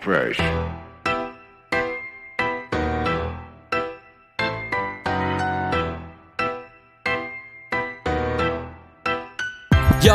Fresh. โย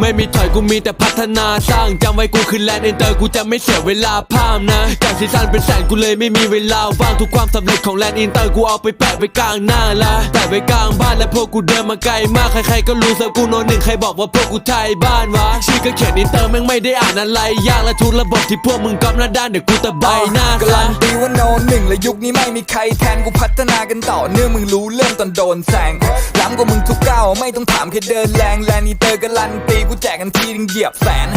ไม่มีถอยกูมีแต่พัฒนาสร้างจำไว้กูคือแลนด์อินเตอร์กูจะไม่เสียเวลาพามนะจากซีซั่นเป็นแสนกูเลยไม่มีเวลาว่างทุกความสำเร็จของแลนด์อินเตอร์กูเอาไปแปะไว้กลางหน้าละแปะไว้กลางบ้านและพวกกูเดินมาไกลมากใครๆก็รู้เซอร์กูโนหนึ่งใครบอกว่าพวกกูไทยบ้านวะชื่อก็เขียนอินเตอร์แม่งไม่ได้อ่านอะไร ยากและทุกระบบที่พวกมึงก๊อปหน้าด้านเดี๋ยวกูตะใบหน้าการัซะนตีว่าโนหนึ่งและยุคนี้ไม่มีใครแทนกูพัฒนากันต่อเนื่องมึงรู้เรื่องตอนโดนแซงล้ำกว่ามึงทุกก้าวไม่ต้องถามแค่เดินแรงแลนอีเตอร์การันตีกูแจกกันทีนึงเหยียบแสน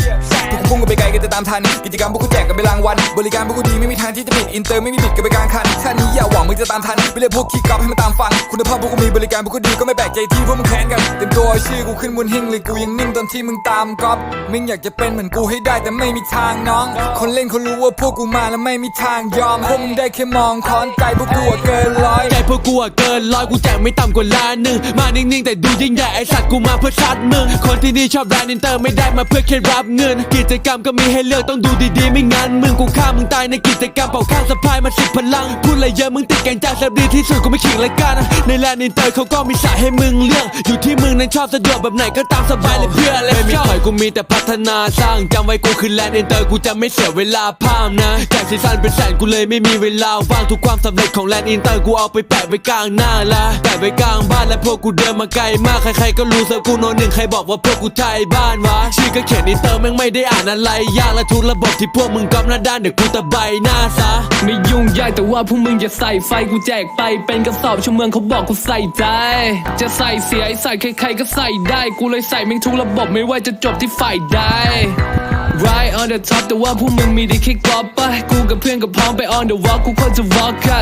พวกกูพุ่งกันไปไกลกันจะตามทันกิจกรรมพวกกูแจกกันไปรางวัลบริการพวกกูดีไม่มีทางที่จะปิดอินเตอร์ไม่มีบิดกันไปกลางคันชาตินี้อย่าหวังมึงจะตามทันไปเรียกพวกขี้กล์ฟให้มันตามฟัง คุณภาพพวกกูมีบริการพวกกูดีก็ไม่แปลกใจที่พวกมึงแค้นกันเต็มตัวชื่อกูขึ้นบนหิ้งเลยกูยังนิ่งตอนที่มึงตามก๊อปมึงอยากจะเป็นเหมือนกูให้ได้แต่ไม่มีทางน้อง คนเล่นเขารู้ว่าพวกกูมาแล้วไม่มีทางยอมพวกมึงได้แค่มองคอนใจพวกกูเกินร้อยใจพวกกูเกินร้อยกูแจกไม่ต่ำกว่าล้านหนึ่งมานิ่งๆแต่ดูยิ่งใหญ่ไอสัตว์กูมาเพื่อชัดมึงคนที่นี่ชอบแรนด์อินเตอร์ไม่ได้มาเพื่อแค่รับเงิน กิจกรรมก็มีให้เลือกต้องดูดีๆ ไม่งั้นมึงกูฆ่ามึงตายในกิจกรรมเป่าข้างสะพายมาสิบพลัง พูดอะไรเยอะมึงติดแกงจาแซบดีที่สุดกูไม่ขิงละกันในแลนด์อินเตอร์เขาก็มีสายให้มึงเลือกอยู่ที่มึงนั้นชอบสะดวกแบบไหนก็ตามสบายเลยเพื่อนเลยไม่มีถอยกูมีแต่พัฒนาสร้างจำไว้กูคือแลนด์อินเตอร์กูจะไม่เสียเวลาพามนะจากซีซั่นเป็นแสนกูเลยไม่มีเวลาว่างทุกความสำเร็จของแลนด์อินเตอร์กูเอาไปแปะไว้กลางหน้าละแปะไว้กลางบ้านและพวกกูเดินมาไกลมากใครๆก็รู้เซอร์กูโนหนึ่งใครบอกว่าพวกกูไทยบ้านวะชื่อก็เขียนอินเตอร์แม่งไม่ได้อ่านอะไร ยากและทุกระบบที่พวกมึงก๊อปหน้าด้านเดี๋ยวกูตะใบหน้าซะ ไม่ยุ่งยากแต่ว่าพวกมึงอย่าใส่ไฟกูแจกไป เป็นกระสอบชาวเมืองเขาบอกกูใส่ใจ จะใส่เสียไอ้ใส่ใครๆก็ใส่ได้ กูเลยใส่แม่งทุกระบบไม่ว่าจะจบที่ฝ่ายใด Right on the top แต่ว่าพวกมึงมีได้แค่กอบปะกูกับเพื่อนกับพ้องไป on the walk กูควรจะ walk ค่ะ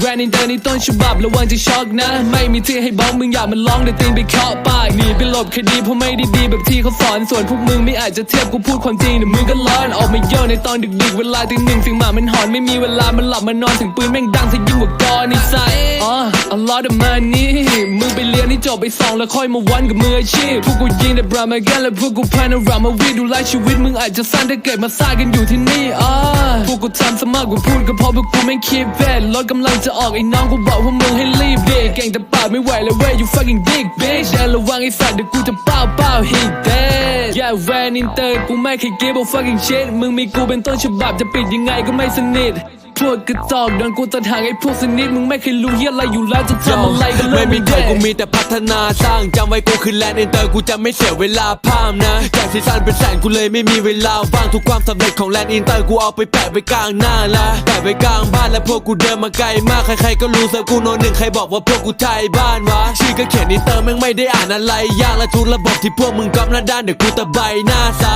แรนอินเตอร์นี่ต้นฉบับระวังจะช็อกนะ ไม่มีที่ให้บอกมึงอยากมันร้องเดี๋ยวตีนไปเคาะปากหนีไปหลบคดีเพราะไม่ได้ดีแบบที่เขาสอนส่วนพวกมึงไม่อาจจะเทียบกูพูดความจริงแต่มึงก็ร้อนออกมาเยอะในตอนดึกๆเวลาตีหนึ่งเสียงหมามันหอนไม่มีเวลามันหลับมันนอนเสียงปืนแม่งดังซะยิ่งกว่ากอนี่ไซอ๋อ a lot of money มึงไปเรียนให้จบไปสองแล้วค่อยมาวันกับมืออาชีพพวกกูยิงแต่บรามากันและพวกกูพานารามาวีดูไลฟ์ชีวิตมึงอาจจะสร้างถ้าเกิดมาสร้างกันอยู่ที่นี่อ่าพวกกูทำสมากกว่าพูดก็เพราะพวกกูไม่คิดเบ็ดรถกำลังจะออกไอ้น้องกูบอกว่ามึงให้รีบดิเก่งแต่ปากไม่ไหวแล้วเว้ย you fucking dick bitch แต่ระวังไอ้สัตว์เดี๋ยวกูจะเป้าเป้า hit that yeah when in เตอร์กูไม่เคย give a fucking shit มึงมีกูเป็นต้นฉบับจะปิดยังไงก็ไม่สนิท พวกกระจอกโดนกูตัดห่างไอ้พวกสนิทมึงไม่เคยรู้เหี้ยอะไรอยู่แล้วจะทำอะไรก็เลิไม่มีถอยกูมีแต่พัฒนาสร้างจำไว้กูคือแลนด์อินเตอร์กูจะไม่เสียเวลาพามนะจากซีซั่นเป็นแสนกูเลยไม่มีเวลาว่างทุกความสำเร็จของแลนด์อินเตอร์กูเอาไปแปะไว้กลางหน้าละแปะไว้กลางบ้านและพวกกูเดินมาไกลมากใครๆก็รู้เซอร์กูโนหนึ่งใครบอกว่าพวกกูไทยบ้านวะชื่อก็เขียนอินเตอร์แม่งไม่ได้อ่านอะไรยากและทุกระบบที่พวกมึงก๊อปหน้าด้านเดี๋ยวกูตะใบหน้าซะ